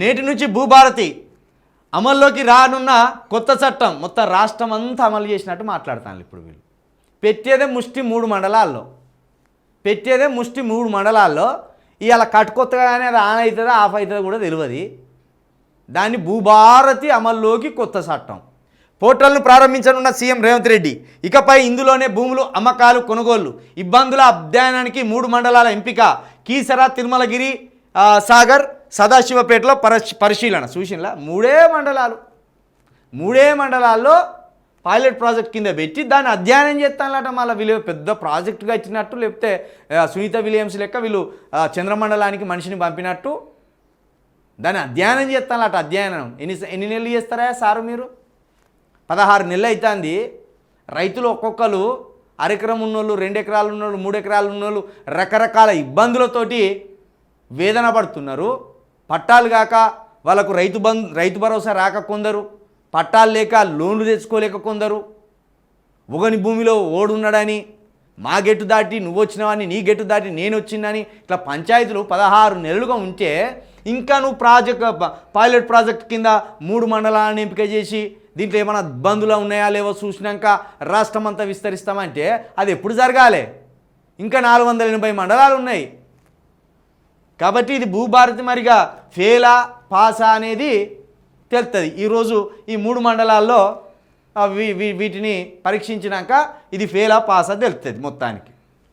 నేటి నుంచి భూభారతి అమల్లోకి రానున్న కొత్త చట్టం మొత్తం రాష్ట్రం అంతా అమలు చేసినట్టు మాట్లాడతాను ఇప్పుడు వీళ్ళు. పెట్టేదే ముష్టి మూడు మండలాల్లో. పెట్టేదే ముష్టి మూడు మండలాల్లో ఇవాళ కట్టుకొత్తగానే అది ఆన్ అవుతుందా ఆఫ్ అవుతుందో కూడా తెలియదు. దాన్ని భూభారతి అమల్లోకి కొత్త చట్టం. పోర్టల్ను ప్రారంభించనున్న సీఎం రేవంత్ రెడ్డి ఇకపై ఇందులోనే భూములు అమ్మకాలు కొనుగోళ్ళు ఇబ్బందుల అధ్యయనానికి మూడు మండలాల ఎంపిక కీసర తిరుమలగిరి సాగర్ సదాశివపేటలో పరిశ్ పరిశీలన సూచనల మూడే మండలాలు. మూడే మండలాల్లో పైలట్ ప్రాజెక్ట్ కింద పెట్టి దాన్ని అధ్యయనం చేస్తానట మళ్ళీ వీళ్ళు పెద్ద ప్రాజెక్టుగా ఇచ్చినట్టు లేకపోతే సునీత విలియమ్స్ లెక్క వీళ్ళు చంద్రమండలానికి మనిషిని పంపినట్టు దాన్ని అధ్యయనం చేస్తానట అధ్యయనం. ఎన్ని ఎన్ని నెలలు చేస్తారా సారు మీరు? పదహారు నెలలు అవుతుంది రైతులు ఒక్కొక్కరు అరెకరం ఉన్నోళ్ళు రెండు ఎకరాలు ఉన్నోళ్ళు మూడు ఎకరాలు ఉన్నోళ్ళు రకరకాల ఇబ్బందులతోటి వేదన పడుతున్నారు. పట్టాలు కాక వాళ్ళకు రైతు బంధు రైతు భరోసా రాక కొందరు పట్టాలు లేక లోన్లు తెచ్చుకోలేక కొందరు. ఒకని భూమిలో ఓడున్నాడని మా గెట్టు దాటి నువ్వు వచ్చినవని నీ గెట్టు దాటి నేను వచ్చిందని ఇట్లా పంచాయతీలు పదహారు నెలలుగా ఉంటే ఇంకా నువ్వు ప్రాజెక్ట్ పైలట్ ప్రాజెక్ట్ కింద మూడు మండలాలను ఎంపిక చేసి దీంట్లో ఏమైనా ఇబ్బందులు ఉన్నాయా లేవో చూసినాక రాష్ట్రం అంతా విస్తరిస్తామంటే అది ఎప్పుడు జరగాలి. ఇంకా నాలుగు వందల ఎనభై మండలాలు ఉన్నాయి. కాబట్టి ఇది భూభారతి మరిగా ఫేలా పాసా అనేది తెలుస్తుంది ఈరోజు ఈ మూడు మండలాల్లో వీటిని పరీక్షించినాక ఇది ఫేలా పాసా తెలుస్తుంది మొత్తానికి.